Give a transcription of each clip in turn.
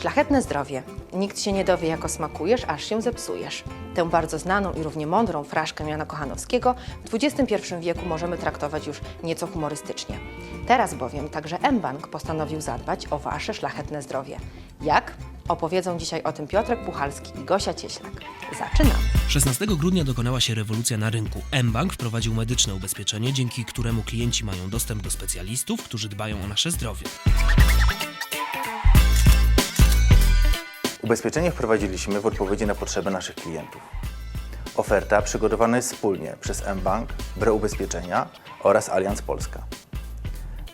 Szlachetne zdrowie. Nikt się nie dowie, jak smakujesz, aż się zepsujesz. Tę bardzo znaną i równie mądrą fraszkę Jana Kochanowskiego w XXI wieku możemy traktować już nieco humorystycznie. Teraz bowiem także mBank postanowił zadbać o Wasze szlachetne zdrowie. Jak? Opowiedzą dzisiaj o tym Piotrek Puchalski i Gosia Cieślak. Zaczynamy! 16 grudnia dokonała się rewolucja na rynku. mBank wprowadził medyczne ubezpieczenie, dzięki któremu klienci mają dostęp do specjalistów, którzy dbają o nasze zdrowie. Ubezpieczenie wprowadziliśmy w odpowiedzi na potrzeby naszych klientów. Oferta przygotowana jest wspólnie przez mBank, Bre Ubezpieczenia oraz Allianz Polska.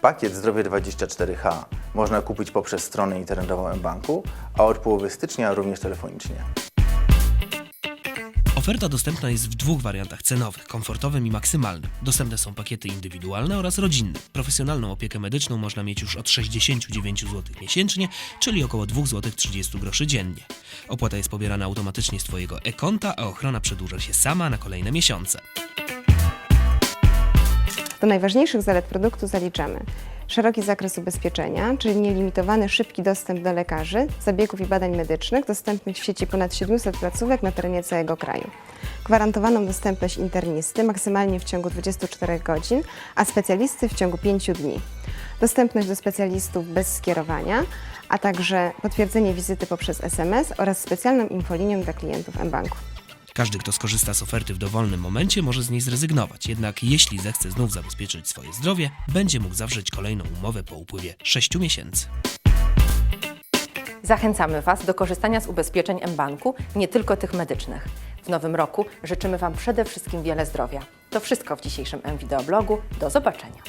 Pakiet Zdrowie 24H można kupić poprzez stronę internetową mBanku, a od połowy stycznia również telefonicznie. Oferta dostępna jest w dwóch wariantach cenowych, komfortowym i maksymalnym. Dostępne są pakiety indywidualne oraz rodzinne. Profesjonalną opiekę medyczną można mieć już od 69 zł miesięcznie, czyli około 2 zł 30 groszy dziennie. Opłata jest pobierana automatycznie z Twojego e-konta, a ochrona przedłuża się sama na kolejne miesiące. Do najważniejszych zalet produktu zaliczamy szeroki zakres ubezpieczenia, czyli nielimitowany szybki dostęp do lekarzy, zabiegów i badań medycznych dostępnych w sieci ponad 700 placówek na terenie całego kraju. Gwarantowaną dostępność internisty maksymalnie w ciągu 24 godzin, a specjalisty w ciągu 5 dni. Dostępność do specjalistów bez skierowania, a także potwierdzenie wizyty poprzez SMS oraz specjalną infolinię dla klientów mBanku. Każdy, kto skorzysta z oferty w dowolnym momencie, może z niej zrezygnować. Jednak jeśli zechce znów zabezpieczyć swoje zdrowie, będzie mógł zawrzeć kolejną umowę po upływie 6 miesięcy. Zachęcamy Was do korzystania z ubezpieczeń mBanku, nie tylko tych medycznych. W nowym roku życzymy Wam przede wszystkim wiele zdrowia. To wszystko w dzisiejszym mWideoblogu. Do zobaczenia.